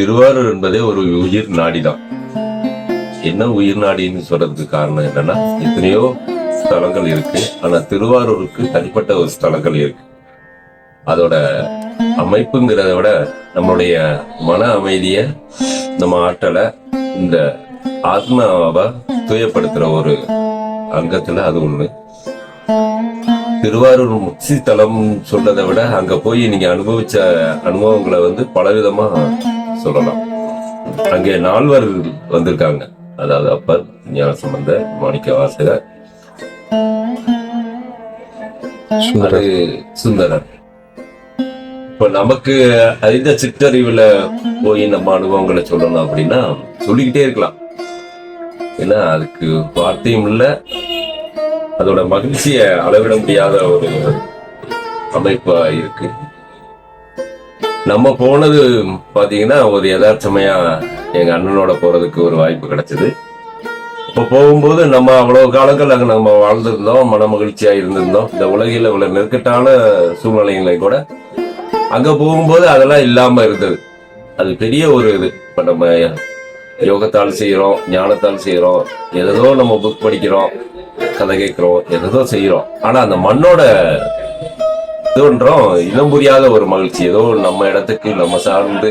திருவாரூர் என்பதே ஒரு உயிர் நாடிதான். என்ன உயிர் நாடின்னு சொல்றதுக்கு காரணம் என்னன்னா எத்தனையோ ஸ்தலங்கள் இருக்கு. ஆனா திருவாரூருக்கு தனிப்பட்ட ஒரு ஸ்தலங்கள் இருக்கு. அதோட அமைப்புங்கிறத விட நம்மளுடைய மன அமைதிய நம்ம ஆற்றலை இந்த ஆத்மாவை தூயப்படுத்துற ஒரு அங்கத்துல அது ஒண்ணு. திருவாரூர் முக்தி தலம் சொல்றதை விட அங்க போய் நீங்க அனுபவிச்ச அனுபவங்களை வந்து பலவிதமா சொல்லலாம். அங்கே நால்வர் வந்திருக்காங்க. அதாவது அப்பர் ஞானசம்பந்த மாணிக்க வாசகர். சுந்தரர். இப்ப நமக்கு அறிந்த சிற்றறிவுல போய் நம்ம அனுபவங்களை சொல்லணும் அப்படின்னா சொல்லிக்கிட்டே இருக்கலாம். ஏன்னா அதுக்கு வார்த்தையும் இல்ல. அதோட மகிழ்ச்சியை அளவிட முடியாத ஒரு அமைப்பா இருக்கு. நம்ம போனது பார்த்தீங்கன்னா ஒரு யதார்த்தமையா எங்கள் அண்ணனோட போறதுக்கு ஒரு வாய்ப்பு கிடைச்சது. இப்போ போகும்போது நம்ம அவ்வளோ காலங்கள் அங்கே நம்ம வாழ்ந்திருந்தோம் மன மகிழ்ச்சியாக இருந்திருந்தோம். இந்த உலகில் உள்ள நெருக்கட்டான சூழ்நிலைகளை கூட அங்கே போகும்போது அதெல்லாம் இல்லாமல் இருந்தது. அது பெரிய ஒரு இது. இப்போ நம்ம யோகத்தால் செய்கிறோம் ஞானத்தால் செய்கிறோம் எதோ நம்ம புக் படிக்கிறோம் கதை கேட்குறோம் எதோ செய்கிறோம் ஆனால் அந்த மண்ணோட இதுன்றோம் இனம் புரியாத ஒரு மகிழ்ச்சி ஏதோ நம்ம இடத்துக்கு நம்ம சார்ந்து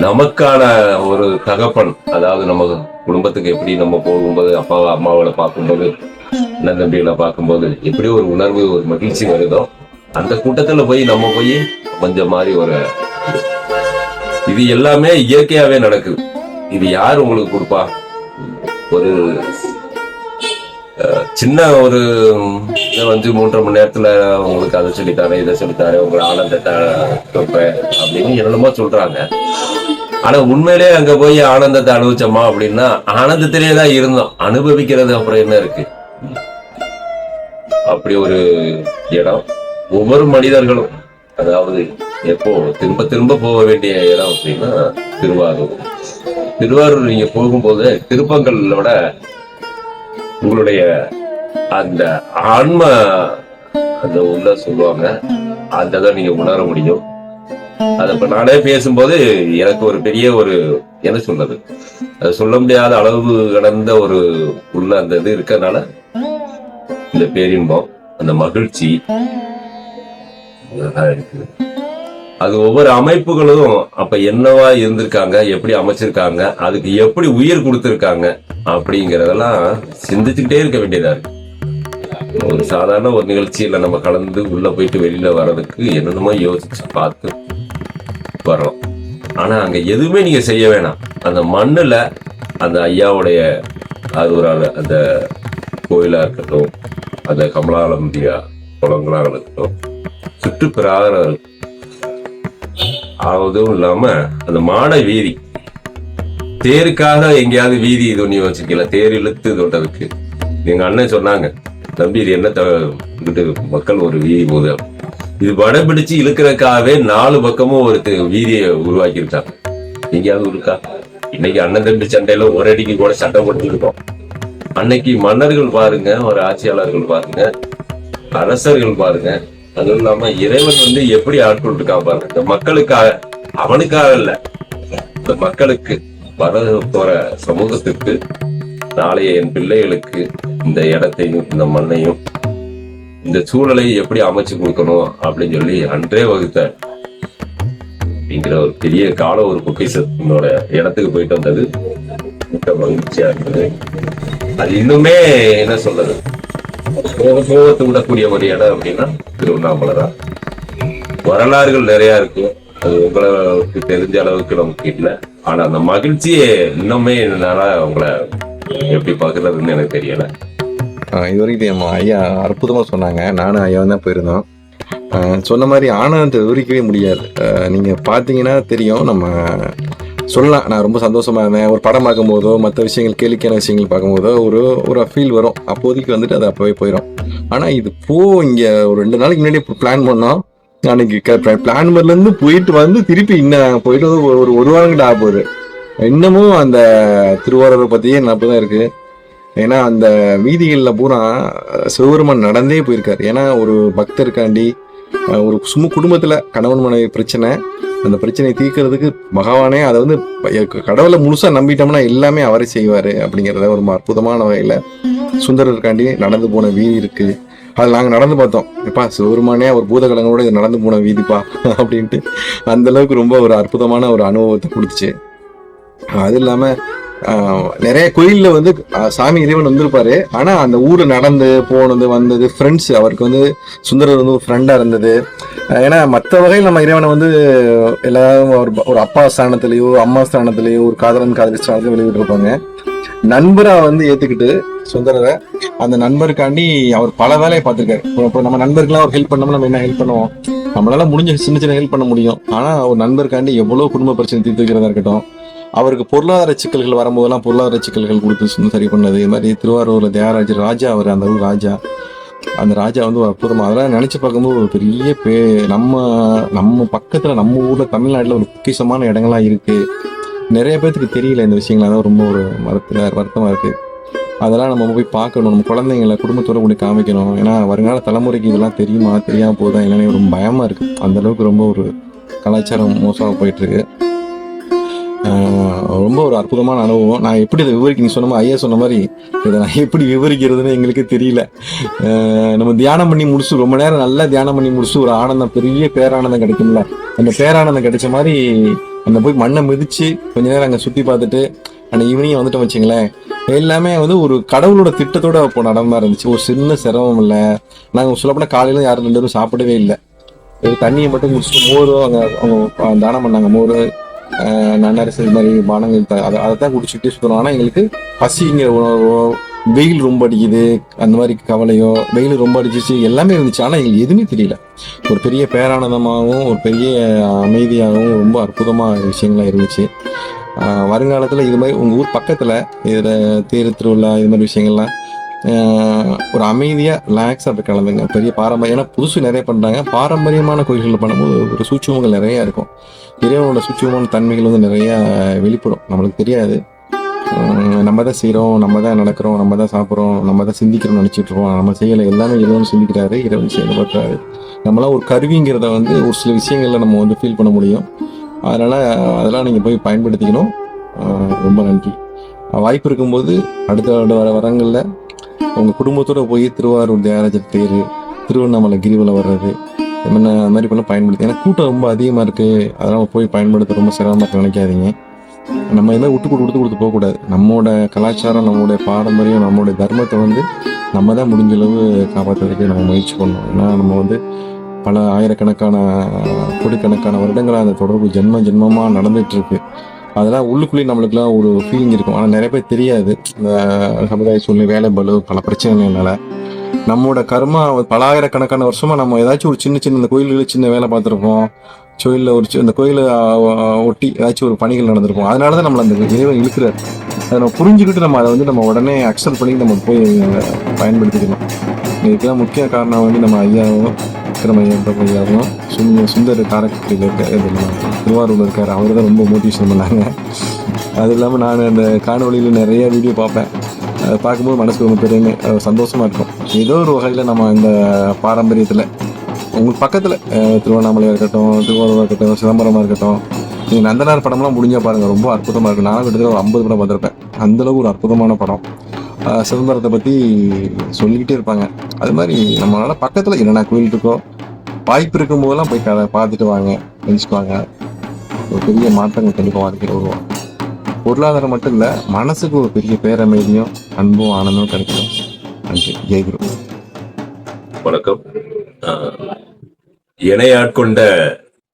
நமக்கான ஒரு தகப்பன் அதாவது நம்ம குடும்பத்துக்கு எப்படி நம்ம போகும்போது அப்பாவை அம்மாவோட பார்க்கும்போது அண்ணன் தம்பிகளை பார்க்கும்போது எப்படி ஒரு உணர்வு ஒரு மகிழ்ச்சி வருதோ அந்த கூட்டத்துல போய் நம்ம போய் கொஞ்சம் மாதிரி ஒரு இது எல்லாமே இயற்கையாவே நடக்குது. இது யார் உங்களுக்கு கொடுப்பா? ஒரு சின்ன ஒரு இதை வந்து மூன்றரை மணி நேரத்துல உங்களுக்கு அதை சொல்லித்தாரேன் இதை சொல்லித்தாரேன் உங்களை ஆனந்தத்தை கொடுப்பேன் அப்படின்னு என்னென்னமோ சொல்றாங்க. ஆனா உண்மையிலே அங்க போய் ஆனந்தத்தை அனுபவிச்சோமா அப்படின்னா ஆனந்தத்திலே தான் இருந்தோம். அனுபவிக்கிறது அப்புறம் என்ன இருக்கு? அப்படி ஒரு இடம். ஒவ்வொரு மனிதர்களும் அதாவது எப்போ திரும்ப திரும்ப போக வேண்டிய இடம் அப்படின்னா திருவாரூர். திருவாரூர் நீங்க போகும்போது திருப்பங்களோட உங்களுடைய அந்த ஆன்ம அந்த உள்ள சொல்லுவாங்க அந்த நீங்க உணர முடியும். அதை இப்ப நானே பேசும்போது எனக்கு ஒரு பெரிய ஒரு என்ன சொல்றது சொல்ல முடியாத அளவு கடந்த ஒரு உள்ள அந்த இது இருக்கனால இந்த பேரின்பம் அந்த மகிழ்ச்சி இருக்குது அது ஒவ்வொரு அமைப்புகளும் அப்ப என்னவா இருந்திருக்காங்க எப்படி அமைச்சிருக்காங்க அதுக்கு எப்படி உயிர் கொடுத்திருக்காங்க அப்படிங்கறதெல்லாம் சிந்திச்சுக்கிட்டே இருக்க வேண்டியதா இருக்கு. ஒரு சாதாரண ஒரு நிகழ்ச்சியில நம்ம கலந்து உள்ள போயிட்டு வெளியில வர்றதுக்கு என்னென்னமோ யோசிச்சு பார்த்து வர்றோம். ஆனா அங்க எதுவுமே நீங்க செய்ய வேணாம். அந்த மண்ணுல அந்த ஐயாவுடைய அது ஒரு அந்த கோயிலா இருக்கட்டும் அந்த கமலாலம்பியா குளங்களாக இருக்கட்டும் சுற்றுப்பிராக இருக்கட்டும் அதுவும் இல்லாம அந்த மாட வீதி. தேருக்காக எங்கேயாவது வீதி துணி வச்சுக்கல தேர் இழுத்து தொட்டதுக்கு. எங்க அண்ணன் சொன்னாங்க தம்பி இது என்ன த- மக்கள் ஒரு வீதி போகுது இது படம் பிடிச்சு இழுக்கிறதுக்காகவே நாலு பக்கமும் ஒரு வீதியை உருவாக்கியிருக்காங்க. எங்கேயாவது இருக்கா? இன்னைக்கு அண்ணன் தம்பி சண்டையில ஒரு அடிக்கு கூட சண்டை கொடுத்துருக்கோம் அன்னைக்கு மன்னர்கள் பாருங்க ஒரு ஆட்சியாளர்கள் பாருங்க அரசர்கள் பாருங்க அதுவும் இல்லாம இறைவன் வந்து எப்படி ஆட்கொண்டிருக்கான் பாருங்க. இந்த மக்களுக்காக அவனுக்காக இல்ல. இந்த மக்களுக்கு வர போற சமூகத்துக்கு நாளைய என் பிள்ளைகளுக்கு இந்த இடத்தையும் இந்த மண்ணையும் இந்த சூழலை எப்படி அமைச்சு கொடுக்கணும் அப்படின்னு சொல்லி அன்றே வகுத்த அப்படிங்கிற ஒரு பெரிய கால ஒரு பொக்கிஷத்தினோட இடத்துக்கு போயிட்டு வந்தது. மிக மகிழ்ச்சியா இருக்குது அது இன்னுமே என்ன சொல்றது? கோபத்தை விடக்கூடிய ஒரு இடம் அப்படின்னா திருவண்ணாமலை தான் வரலாறுகள் நிறையா இருக்கு. அது உங்களுக்கு தெரிஞ்ச அளவுக்கு நமக்கு இல்லை. ஆனா அந்த மகிழ்ச்சியை இன்னுமே என்னால உங்களை எப்படி பாக்குறதுன்னு எனக்கு தெரியல. இது வரைக்கும் ஐயா அற்புதமாக சொன்னாங்க. நானும் ஐயா தான் போயிருந்தோம். சொன்ன மாதிரி ஆனந்தத்தை விவரிக்கவே முடியாது. நீங்க பார்த்தீங்கன்னா தெரியும். நம்ம சொல்லலாம். நான் ரொம்ப சந்தோஷமா இருந்தேன். ஒரு படம் பார்க்கும்போதோ மற்ற விஷயங்கள் கேளிக்கையான விஷயங்கள் பார்க்கும்போதோ ஒரு ஒரு ஃபீல் வரும். அப்போதைக்கு வந்துட்டு அது அப்போவே போயிடும் ஆனால் இது போ இங்கே ஒரு ரெண்டு நாளைக்கு முன்னாடி பிளான் பண்ணோம். அன்னைக்கு பிளான் பண்ணலேருந்து போயிட்டு வந்து திருப்பி இன்னும் போயிட்டு வந்து ஒரு- ஒரு ஒரு வாரம் கிட்ட ஆக போகுது. இன்னமும் அந்த திருவாரூரை பற்றியே நப்பு தான் இருக்கு. ஏன்னா அந்த வீதிகளில் பூரா சிவபெருமான் நடந்தே போயிருக்காரு. ஏன்னா ஒரு பக்தருக்காண்டி ஒரு சும்மா குடும்பத்தில் கணவன் மனைவி பிரச்சனை. அந்த பிரச்சனையை தீர்க்கறதுக்கு பகவானே அதை வந்து கடவுளை முழுசா நம்பிட்டோம்னா எல்லாமே அவரே செய்வாரு அப்படிங்கிறத ஒரு அற்புதமான வகையில சுந்தரருக்காண்டி நடந்து போன வீதி இருக்கு. அது நாங்கள் நடந்து பார்த்தோம். எப்பா சிவருமானே ஒரு பூதகலங்களோட இது நடந்து போன வீதிப்பா அப்படின்ட்டு அந்த அளவுக்கு ரொம்ப ஒரு அற்புதமான ஒரு அனுபவத்தை கொடுத்துச்சு. அது இல்லாம நிறைய கோயில்ல வந்து சாமி இறைவன் வந்திருப்பாரு. ஆனா அந்த ஊர் நடந்து போனது வந்தது ஃப்ரெண்ட்ஸ் அவருக்கு வந்து சுந்தரர் வந்து ஒரு ஃப்ரெண்டா இருந்தது. ஏன்னா மற்ற வகையில் நம்ம இறைவனை வந்து எல்லாரும் ஒரு ஒரு அப்பா ஸ்தானத்திலேயோ அம்மா ஸ்தானத்திலேயோ ஒரு காதலன் காதலி ஸ்தானத்திலயோ வெளியிட்டிருப்பாங்க. நண்பரா வந்து ஏத்துக்கிட்டு சுந்தரரை அந்த நண்பருக்காண்டி அவர் பல வேலையை பார்த்துருக்காரு. இப்போ நம்ம நண்பருக்குலாம் ஒரு ஹெல்ப் பண்ணோம்னா நம்ம என்ன ஹெல்ப் பண்ணுவோம்? நம்மளால முடிஞ்ச சின்ன சின்ன ஹெல்ப் பண்ண முடியும். ஆனால் ஒரு நண்பருக்காண்டி எவ்வளோ குடும்ப பிரச்சனை தீர்த்து வைக்கிறதா இருக்கட்டும் அவருக்கு பொருளாதார சிக்கல்கள் வரும்போதெல்லாம் பொருளாதார சிக்கல்கள் கொடுத்து சரி பண்ணது. இது மாதிரி திருவாரூரில் தியாகராஜர் ராஜா அவர் அந்த ஊர் ராஜா. அந்த ராஜா வந்து ஒரு அதெல்லாம் நினச்சி பார்க்கும்போது ஒரு பெரிய பே நம்ம நம்ம பக்கத்தில் நம்ம ஊரில் தமிழ்நாட்டில் ஒரு பொக்கிஷமான இடங்கள்லாம் இருக்குது நிறைய பேர்த்துக்கு தெரியல இந்த விஷயங்கள் அதான் ரொம்ப ஒரு வருத்த வருத்தமாக இருக்குது அதெல்லாம் நம்ம போய் பார்க்கணும் நம்ம குழந்தைங்களை குடும்பத்தோடு கூட காமிக்கணும். ஏன்னா வருங்கால தலைமுறைக்கு இதெல்லாம் தெரியுமா தெரியாமல் போதா என்னன்னு ரொம்ப பயமாக இருக்குது அந்த அளவுக்கு ரொம்ப ஒரு கலாச்சாரம் மோசமாக போயிட்டுருக்கு ரொம்ப ஒரு அற்புதமான அனுபவம். நான் எப்படி இதை விவரிக்க நீ சொன்ன மாதிரி ஐயா சொன்ன மாதிரி இதை நான் எப்படி விவரிக்கிறதுன்னு எங்களுக்கு தெரியல. நம்ம தியானம் பண்ணி முடிச்சு ரொம்ப நேரம் நல்லா தியானம் பண்ணி முடிச்சு ஒரு ஆனந்தம் பெரிய பேரானந்தம் கிடைக்கும்ல. அந்த பேரானந்தம் கிடைச்ச மாதிரி அந்த போய் மண்ணை மிதிச்சு கொஞ்ச நேரம் அங்கே சுற்றி பார்த்துட்டு அந்த ஈவினிங் வந்துட்டோம் வச்சுங்களேன். எல்லாமே வந்து ஒரு கடவுளோட திட்டத்தோட இப்போ நடந்தா இருந்துச்சு. ஒரு சின்ன சிரமம் இல்லை. நாங்கள் சொல்லப்போனால் காலையில யாரும் ரெண்டு பேரும் சாப்பிடவே இல்லை. ஒரு தண்ணியை மட்டும் குடிச்சிட்டு மோர் அவங்க அவங்க தானம் பண்ணாங்க. மோர் நன்னரசு இது மாதிரி பானங்கள் அதை அதை தான் குடிச்சுட்டு சுற்றுறோம் ஆனால் எங்களுக்கு பசிங்கிற உணர்வோ வெயில் ரொம்ப அடிக்குது அந்த மாதிரி கவலையோ வெயில் ரொம்ப அடிச்சிச்சு எல்லாமே இருந்துச்சு. ஆனால் எங்களுக்கு எதுவுமே தெரியல. ஒரு பெரிய பேரானந்தமாகவும் ஒரு பெரிய அமைதியாகவும் ரொம்ப அற்புதமாக விஷயங்களாக இருந்துச்சு. வருங்காலத்தில் இது மாதிரி உங்கள் ஊர் பக்கத்தில் இதில் தேர் திருவிழா இது மாதிரி விஷயங்கள்லாம் ஒரு அமைதியாக ரிலாக்ஸாக போய் கலந்துங்க பெரிய பாரம்பரியம் ஏன்னா புதுசு நிறைய பண்ணுறாங்க பாரம்பரியமான கோயில்களில் பண்ணும்போது ஒரு சூட்சமங்கள் நிறையா இருக்கும். இறைவனோட சூட்சமான தன்மைகள் வந்து நிறையா வெளிப்படும். நம்மளுக்கு தெரியாது. நம்ம தான் செய்கிறோம் நம்ம தான் நடக்கிறோம் நம்ம தான் சாப்பிட்றோம் நம்ம தான் சிந்திக்கிறோம் நினச்சிட்டு இருக்கோம். நம்ம செய்யலை எல்லாமே இறைவன் சிந்திக்கிறாரு இறைவன் செயல்படுறாரு நம்மளாம் ஒரு கருவிங்கிறத வந்து ஒரு சில விஷயங்களில் நம்ம வந்து ஃபீல் பண்ண முடியும். அதனால் அதெல்லாம் நீங்கள் போய் பயன்படுத்திக்கணும். ரொம்ப நன்றி. வாய்ப்பு இருக்கும்போது அடுத்த வர வரங்களில் உங்கள் குடும்பத்தோட போய் திருவாரூர் தியாகராஜர் தேர் திருவண்ணாமலை கிரிவலம் வர்றது என்ன அது மாதிரி பண்ண பயன்படுத்தி ஏன்னா கூட்டம் ரொம்ப அதிகமாக இருக்குது அதெல்லாம் போய் பயன்படுத்த ரொம்ப சிரமமாக நினைக்காதீங்க. நம்ம எதாவது விட்டு கொடுத்து கொடுத்து கொடுத்து போகக்கூடாது நம்மளோட கலாச்சாரம் நம்மளுடைய பாரம்பரியம் நம்மளுடைய தர்மத்தை வந்து நம்ம தான் முடிஞ்ச அளவு காப்பாற்றுறதுக்கு நம்ம முயற்சி பண்ணணும். ஏன்னா நம்ம வந்து பல ஆயிரக்கணக்கான கோடிக்கணக்கான வருடங்களாக அந்த தொடர்பு ஜென்ம ஜென்மமாக நடந்துட்டு இருக்கு. அதெல்லாம் உள்ளுக்குள்ளேயே நம்மளுக்குலாம் ஒரு ஃபீலிங் இருக்கும். ஆனால் நிறைய பேர் தெரியாது. இந்த சமுதாய சூழ்நிலை வேலை பலு பல பிரச்சனைகள்னால. நம்மளோட கர்மா பலாயிரக்கணக்கான வருஷமா நம்ம ஏதாச்சும் ஒரு சின்ன சின்ன இந்த கோயில்களில் சின்ன வேலை பார்த்துருப்போம். கோயிலில் ஒரு சி- இந்த கோயிலை ஒட்டி ஏதாச்சும் ஒரு பணிகள் நடந்திருக்கும். அதனால தான் நம்மளை அந்த இறைவன் இழுக்கிறார். அதை நம்ம புரிஞ்சுக்கிட்டு நம்ம அதை வந்து நம்ம உடனே அக்செப்ட் பண்ணி நம்ம போய் பயன்படுத்திக்கணும். இதுக்கெல்லாம் முக்கிய காரணம் வந்து நம்ம ஐயாவும் விக்ரமையா ஐயாவும் சுந்த சுந்தர் காரக்கட்டியில் இருக்க திருவாரூரில் இருக்கார் அவர் தான் ரொம்ப மோட்டிவேஷன் பண்ணாங்க. அது இல்லாமல் நான் அந்த காணொலியில் நிறைய வீடியோ பார்ப்பேன். அதை பார்க்கும்போது மனசுக்கு ரொம்ப பெருமை சந்தோஷமாக இருக்கும். ஏதோ ஒரு வகையில் நம்ம இந்த பாரம்பரியத்தில் உங்களுக்கு பக்கத்தில் திருவண்ணாமலையாக இருக்கட்டும் திருவாரூராக இருக்கட்டும் சிதம்பரமாக இருக்கட்டும் நீங்கள் நந்தனார் படம்லாம் முடிஞ்சால் பாருங்கள் ரொம்ப அற்புதமாக இருக்கும். நான் கிட்டத்தட்ட ஒரு ஐம்பது படம் பார்த்துருப்பேன். அந்தளவுக்கு ஒரு அற்புதமான படம். சிதம்பரத்தை பற்றி சொல்லிக்கிட்டே இருப்பாங்க. அது மாதிரி நம்மளால பக்கத்தில் என்னென்ன கோயில் இருக்கோ வாய்ப்பு இருக்கும் போதெல்லாம் போய் கதை பார்த்துட்டு வாங்க தெரிஞ்சுக்குவாங்க. ஒரு பெரிய மாற்றங்கள் கண்டிப்பாக வாழ்க்கையில் உருவாகும். பொருளாதாரம் மட்டும் இல்லை மனசுக்கு ஒரு பெரிய பேரமைதியும் அன்பும் ஆனந்தமும் கிடைக்கும். நன்றி. ஜெய்குரு வணக்கம். ஆஹ், இணையாட்கொண்ட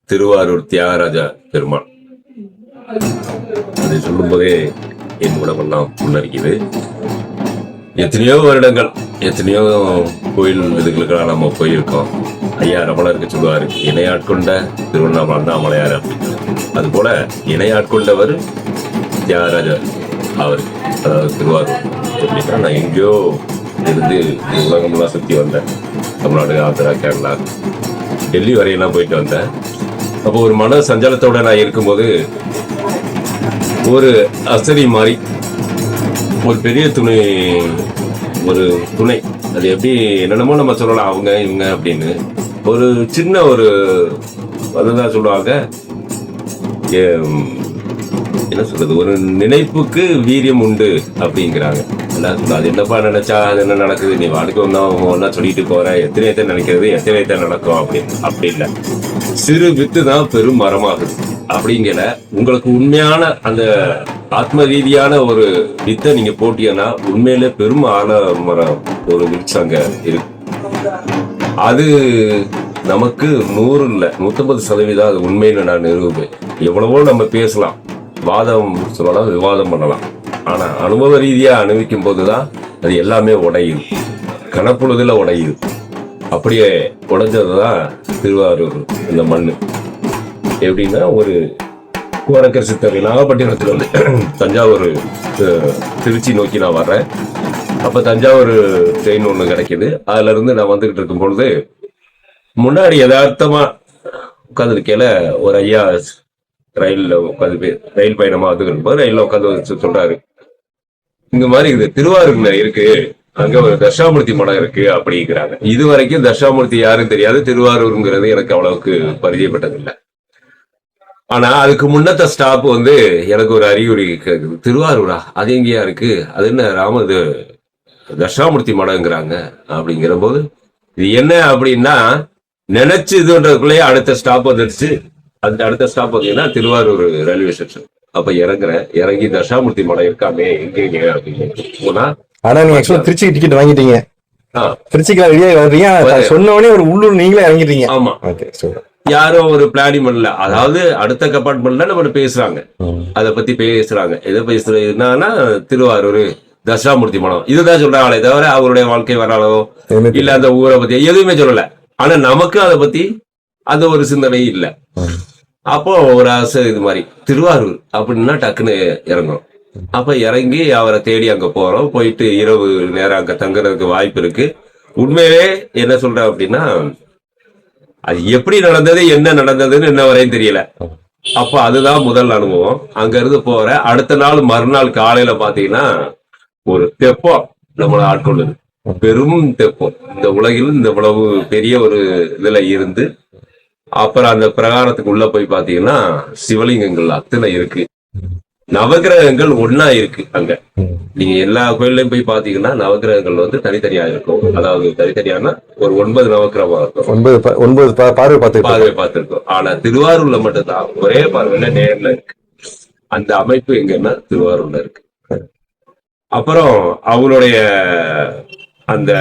திருவாரூர் தியாகராஜா பெருமாள். அதை சொல்லும்போதே என் உடம்பெல்லாம் புல்லரிக்குது எத்தனையோ வருடங்கள் எத்தனையோ கோயில் இதுகளுக்கெல்லாம் நம்ம போயிருக்கோம். ஐயா ரமணருக்கு சொல்லுவார் இணையாட்கொண்ட திருவண்ணாமலை அண்ணாமலையார் அப்படின்னு. அது போல இணையாட்கொண்டவர் தியாகராஜர் அவர் அதாவது திருவாரூர். அப்படின்னா நான் எங்கேயோ இருந்து உலகம்லாம் சுற்றி வந்தேன். தமிழ்நாடு ஆந்திரா கேரளா. டெல்லி வரையெல்லாம் போயிட்டு வந்தேன். அப்போ ஒரு மன சஞ்சலத்தோடு நான் இருக்கும்போது ஒரு அசதி மாதிரி ஒரு பெரிய துணை ஒரு துணை. அது எப்படி என்னென்னமோ நம்ம சொல்லலாம் அவங்க இவங்க அப்படின்னு. ஒரு சின்ன ஒரு அதுதான் சொல்லுவாங்க. என்ன சொல்றது? ஒரு நினைப்புக்கு வீரியம் உண்டு அப்படிங்கிறாங்க. அது என்னப்பா நினைச்சா அது என்ன நடக்குது? நீ வாழ்க்கை ஒன்றா ஒன்றா சொல்லிட்டு போற எத்தனை எத்தனை நினைக்கிறது எத்தனை எத்தனை நடக்கும் அப்படின்னு. அப்படி இல்லை. சிறு வித்து தான் பெரும் மரமாகுது. அப்படிங்கிற உங்களுக்கு உண்மையான அந்த ஆத்ம ரீதியான ஒரு வித்தை நீங்க போட்டீங்கன்னா உண்மையிலே பெரும் ஆல மரம் ஒரு விருட்சம் அங்க இருக்கு. அது நமக்கு நூறு இல்லை நூத்தம்பது சதவீதம் அது உண்மைன்னு நான் நிரூபேன் எவ்வளவோ நம்ம பேசலாம் வாதம் சொல்லலாம் விவாதம் பண்ணலாம். ஆனா அனுபவ ரீதியா அனுபவிக்கும் போதுதான் அது எல்லாமே உடையுது கணப்பொழுதுல உடையுது அப்படியே உடைஞ்சதுதான் திருவாரூர் இந்த மண்ணு. எப்படின்னா ஒரு கோரக்கர் சித்தர் நாகப்பட்டினத்தில் வந்து தஞ்சாவூர் திருச்சி நோக்கி நான் வர்றேன். அப்போ தஞ்சாவூர் ட்ரெயின் ஒன்று கிடைக்கிது. அதுலேருந்து நான் வந்துக்கிட்டு இருக்கும் பொழுது முன்னாடி யதார்த்தமாக உட்காந்துருக்கையில் ஒரு ஐயா ரயிலில் உட்காந்து ரயில் பயணமாக வந்துக்கிட்டு போது ரயில்ல உட்காந்து சொல்கிறாரு இந்த மாதிரி இது திருவாரூர்ல இருக்கு. அங்க ஒரு தர்ஷாமூர்த்தி மடம் இருக்கு அப்படிங்கிறாங்க. இது வரைக்கும் தர்ஷாமூர்த்தி யாரும் தெரியாது. திருவாரூருங்கிறது எனக்கு அவ்வளவுக்கு பரிச்சயப்பட்டதில்லை. ஆனா அதுக்கு முன்னத்த ஸ்டாப் வந்து எனக்கு ஒரு அறிகுறி கேக்குது. திருவாரூரா? அது எங்கேயா இருக்கு? அது என்ன ராம இது தர்ஷாமூர்த்தி மடங்கிறாங்க அப்படிங்கிற போது இது என்ன அப்படின்னா நினைச்சு இதுன்றதுக்குள்ளேயே அடுத்த ஸ்டாப் வந்துடுச்சு. அந்த அடுத்த ஸ்டாப் பார்த்தீங்கன்னா திருவாரூர் ரயில்வே ஸ்டேஷன் அப்ப இறங்குறேன். இறங்கி தர்ஷாமூர்த்தி மடம் இருக்காமே எங்க அப்படின்னு போனா ஆனா நீங்க ஆக்சுவலா திருச்சிக்கு டிக்கெட் வாங்கிட்டீங்க. திருச்சிக்கு ரெடியா வர்றீங்க சொன்ன உடனே ஒரு உள்ளூர் நீங்களே இறங்கிட்டீங்க. ஆமா. ஓகே யாரும் ஒரு பிளானிங் பண்ணல. அதாவது அடுத்த கம்பார்ட்மெண்ட்ல நம்ம பேசுறாங்க. அதை பத்தி பேசுறாங்க. எதை பேசுறது? என்னன்னா திருவாரூர் தர்ஷாமூர்த்தி மடம். இதுதான் சொல்றாங்களே தவிர அவருடைய வாழ்க்கை வரலாறோ இல்ல அந்த ஊரை பத்தி எதுவுமே சொல்லல. ஆனா நமக்கு அதை பத்தி அந்த ஒரு சிந்தனை இல்ல. அப்போ ஒரு ஆசை இது மாதிரி. திருவாரூர் அப்படின்னா டக்குன்னு இறங்கும் அப்ப இறங்கி அவரை தேடி அங்க போறோம். போயிட்டு இரவு நேரம் அங்க தங்குறதுக்கு வாய்ப்பு இருக்கு. உண்மையிலே என்ன சொல்றேன் அப்படின்னா அது எப்படி நடந்தது என்ன நடந்ததுன்னு இன்ன வரையும் தெரியல. அப்ப அதுதான் முதல் அனுபவம். அங்க இருந்து போற அடுத்த நாள் மறுநாள் காலையில பாத்தீங்கன்னா ஒரு தெப்பம் நம்மளை ஆட்கொள்ளுது. பெரும் தெப்பம். இந்த உலகில் இந்த உழவு பெரிய ஒரு இதுல இருந்து அப்புறம் அந்த பிரகாரத்துக்கு உள்ள போய் பாத்தீங்கன்னா சிவலிங்கங்கள் அத்தனை இருக்கு. நவகிரகங்கள் ஒண்ணா இருக்கு அங்க. நீங்க எல்லா கோயில்லையும் போய் பாத்தீங்கன்னா நவகிரகங்கள் வந்து தனித்தனியா இருக்கும். அதாவது தனித்தனியான ஒரு ஒன்பது நவகிரகம் இருக்கும். ஒன்பது ஒன்பது பார்வை பார்த்து பார்வை பார்த்திருக்கோம். ஆனா திருவாரூர்ல மட்டும்தான். ஒரே பார்வையில நேர்ல இருக்கு. அந்த அமைப்பு எங்கன்னா திருவாரூர்ல இருக்கு. அப்புறம் அவங்களுடைய அந்த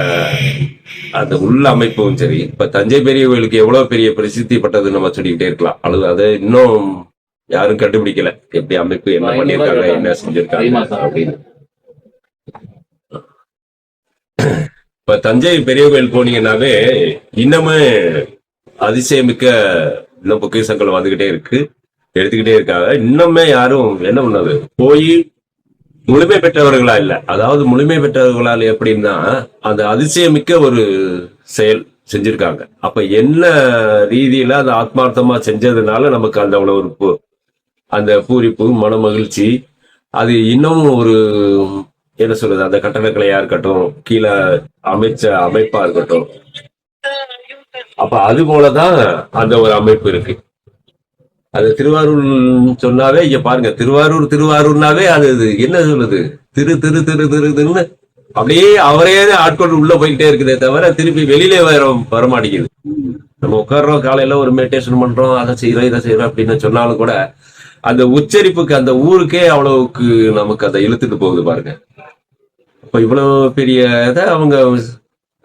அந்த உள்ள அமைப்பும் சரி இப்ப தஞ்சை பெரிய கோயிலுக்கு எவ்வளவு பெரிய பிரசித்தி பட்டதுன்னு நம்ம சொல்லிக்கிட்டே இருக்கலாம். அல்லது அதை இன்னும் யாரும் கண்டுபிடிக்கல. எப்படி அமைப்பு என்ன பண்ணிருக்காங்க என்ன செஞ்சிருக்காங்க. அப்படின்னு. இப்ப தஞ்சை பெரிய கோயில் போனீங்கன்னாவே இன்னமும் அதிசயமிக்க இன்னும் பொக்கிஷங்கள் வந்துகிட்டே இருக்கு. எடுத்துக்கிட்டே இருக்காங்க. இன்னுமே யாரும் என்ன பண்ணது? போய் முழுமை பெற்றவர்களா இல்ல. அதாவது முழுமை பெற்றவர்களால் எப்படின்னா அந்த அதிசயமிக்க ஒரு செயல் செஞ்சிருக்காங்க. அப்ப என்ன ரீதியில அந்த ஆத்மார்த்தமா செஞ்சதுனால நமக்கு அந்த அவ்வளவு ஒரு அந்த பூரிப்பு மன மகிழ்ச்சி அது இன்னும் ஒரு என்ன சொல்றது அந்த கட்டடக்கலையா இருக்கட்டும் கீழே அமைச்ச அமைப்பா இருக்கட்டும். அப்ப அது போலதான் அந்த ஒரு அமைப்பு இருக்கு. அது திருவாரூர் சொன்னாவே இங்க பாருங்க திருவாரூர் திருவாரூர்னாவே அது என்ன சொல்லுது திரு திரு திரு திரு திருன்னு அப்படியே அவரே ஆட்கொண்டு உள்ள போய்கிட்டே இருக்குதே தவிர திருப்பி வெளியிலே வர வரமாட்டேங்குது. நம்ம உட்கார்றோம் காலையில ஒரு மெடிடேஷன் பண்றோம் அதை செய்யறோம் இதை செய்யறோம் அப்படின்னு சொன்னாலும் கூட அந்த உச்சரிப்புக்கு அந்த ஊருக்கே அவ்வளவுக்கு நமக்கு அதை இழுத்துட்டு போகுது பாருங்க. இப்ப இவ்வளவு பெரிய இதை அவங்க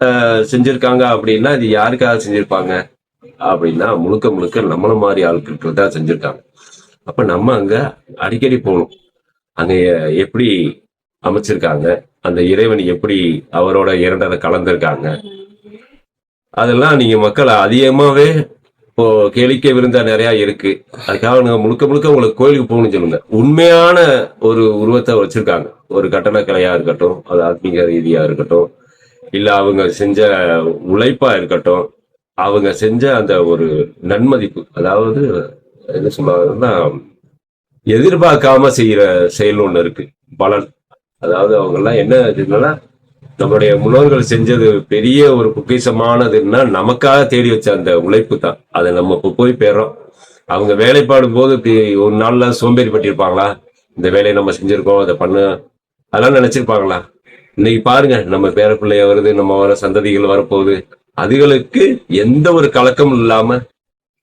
அஹ், செஞ்சிருக்காங்க அப்படின்னா இது யாருக்காக செஞ்சிருப்பாங்க? அப்படின்னா முழுக்க முழுக்க நம்மள மாதிரி ஆட்களுக்கு தான் செஞ்சிருக்காங்க. அப்ப நம்ம அங்க அடிக்கடி போகணும். அங்க எப்படி அமைச்சிருக்காங்க? அந்த இறைவன் எப்படி அவரோட இரண்டரை கலந்திருக்காங்க? அதெல்லாம் நீங்க மக்களை அதிகமாவே இப்போ கேளிக்கை விருந்தா நிறைய இருக்கு. அதுக்காக நீங்க முழுக்க முழுக்க உங்களுக்கு கோயிலுக்கு போகணும்னு சொல்லுங்க. உண்மையான ஒரு உருவத்தை வச்சிருக்காங்க. ஒரு கட்டணக்கலையா இருக்கட்டும் அது ஆத்மீக ரீதியா இருக்கட்டும் இல்ல அவங்க செஞ்ச உழைப்பா இருக்கட்டும் அவங்க செஞ்ச அந்த ஒரு நன்மதிப்பு அதாவது என்ன சொன்னாங்கன்னா எதிர்பார்க்காம செய்யற செயல் ஒண்ணு இருக்கு. பலன். அதாவது அவங்க எல்லாம் என்ன இதுன்னா நம்மளுடைய முன்னோர்கள் செஞ்சது பெரிய ஒரு பொக்கிஷமானதுன்னா நமக்காக தேடி வச்ச அந்த உழைப்பு தான். அதை நம்ம இப்போ போய் பெறோம். அவங்க வேலைப்பாடும் போது இப்படி ஒரு நாள்ல சோம்பேறி பட்டிருப்பாங்களா இந்த வேலையை நம்ம செஞ்சிருக்கோம் அதை பண்ண. அதெல்லாம் நினைச்சிருப்பாங்களா? இன்னைக்கு பாருங்க நம்ம பேர பிள்ளைய வருது நம்ம வர சந்ததிகள் வரப்போகுது. அதுகளுக்கு எந்த ஒரு கலக்கமும் இல்லாம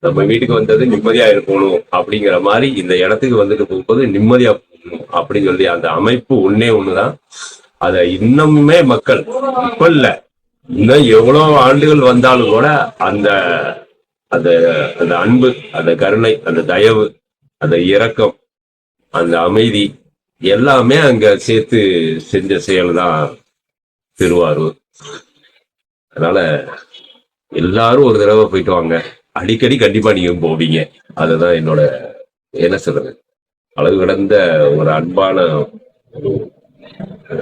நம்ம வீட்டுக்கு வந்தது நிம்மதியா இருக்கணும் அப்படிங்கிற மாதிரி இந்த இடத்துக்கு வந்துட்டு போகும்போது நிம்மதியா போகணும் அப்படின்னு சொல்லி அந்த அமைப்பு ஒன்னே ஒண்ணுதான். அத இன்னமுமே மக்கள் இப்ப இல்ல இன்னும் எவ்வளவு ஆண்டுகள் வந்தாலும் கூட அந்த அந்த அந்த அன்பு அந்த கருணை அந்த தயவு அந்த இரக்கம் அந்த அமைதி எல்லாமே அங்க சேர்த்து செஞ்ச செயல் தான் திருவாரூர். அதனால எல்லாரும் ஒரு தடவை போயிட்டு வாங்க. அடிக்கடி கண்டிப்பா நீங்க போவீங்க. அதுதான் என்னோட என்ன சொல்றது? அளவு கடந்த ஒரு அன்பான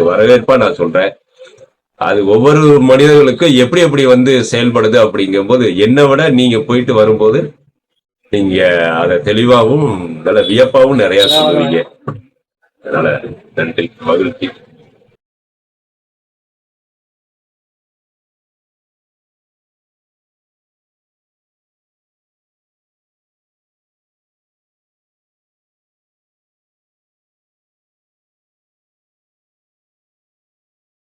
வரவேற்பா நான் சொல்றேன். அது ஒவ்வொரு மனிதர்களுக்கும் எப்படி எப்படி வந்து செயல்படுது அப்படிங்கும்போது என்னை விட நீங்க போயிட்டு வரும்போது நீங்க அதை தெளிவாகவும் நல்ல வியப்பாவும் நிறைய சொல்லுவீங்க. அதனால நன்றி மகிழ்ச்சி.